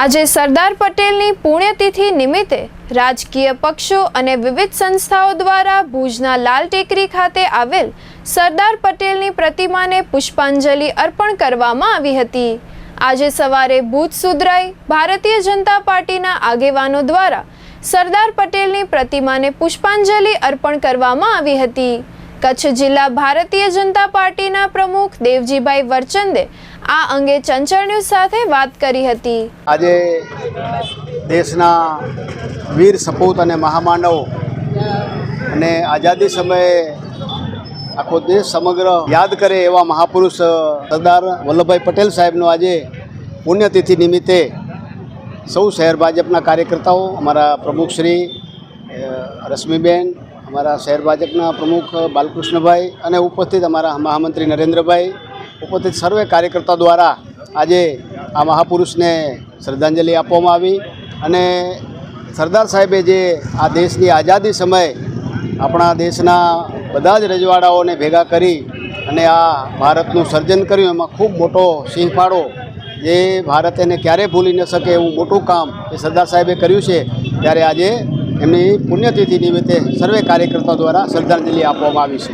આજે સરદાર પટેલની પુણ્યતિથિ નિમિત્તે રાજકીય પક્ષો અને વિવિધ સંસ્થાઓ દ્વારા ભુજના લાલ ટેકરી ખાતે આવેલ સરદાર પટેલની પ્રતિમાને પુષ્પાંજલિ અર્પણ કરવામાં આવી હતી. આજે સવારે ભુજ સુધરાઈ ભારતીય જનતા પાર્ટીના આગેવાનો દ્વારા સરદાર પટેલની પ્રતિમાને પુષ્પાંજલિ અર્પણ કરવામાં આવી હતી. કચ્છ જિલ્લા ભારતીય જનતા પાર્ટીના પ્રમુખ દેવજીભાઈ વરચંદે આ અંગે ચંચળ ન્યૂઝ સાથે વાત કરી હતી. આજે દેશના વીર સપૂત અને મહામાનવ અને આઝાદી સમયે આખો દેશ સમગ્ર યાદ કરે એવા મહાપુરુષ સરદાર વલ્લભભાઈ પટેલ સાહેબનો આજે પુણ્યતિથિ નિમિત્તે સૌ શહેર ભાજપના કાર્યકર્તાઓ, અમારા પ્રમુખશ્રી રશ્મિબેન અમારા શહેર ભાજપના પ્રમુખ બાલકૃષ્ણભાઈ અને ઉપસ્થિત અમારા મહામંત્રી નરેન્દ્રભાઈ, ઉપસ્થિત સર્વે કાર્યકર્તા દ્વારા આજે આ મહાપુરુષને શ્રદ્ધાંજલિ આપવામાં આવી અને સરદાર સાહેબે જે આ દેશની આઝાદી સમયે આપણા દેશના બધા જ રજવાડાઓને ભેગા કરી અને આ ભારતનું સર્જન કર્યું, એમાં ખૂબ મોટો સિંહ ફાળો જે ભારત એને ક્યારેય ભૂલી ન શકે એવું મોટું કામ એ સરદાર સાહેબે કર્યું છે, ત્યારે આજે એમની પુણ્યતિથિ નિમિત્તે સર્વે કાર્યકર્તાઓ દ્વારા શ્રદ્ધાંજલિ આપવામાં આવી છે.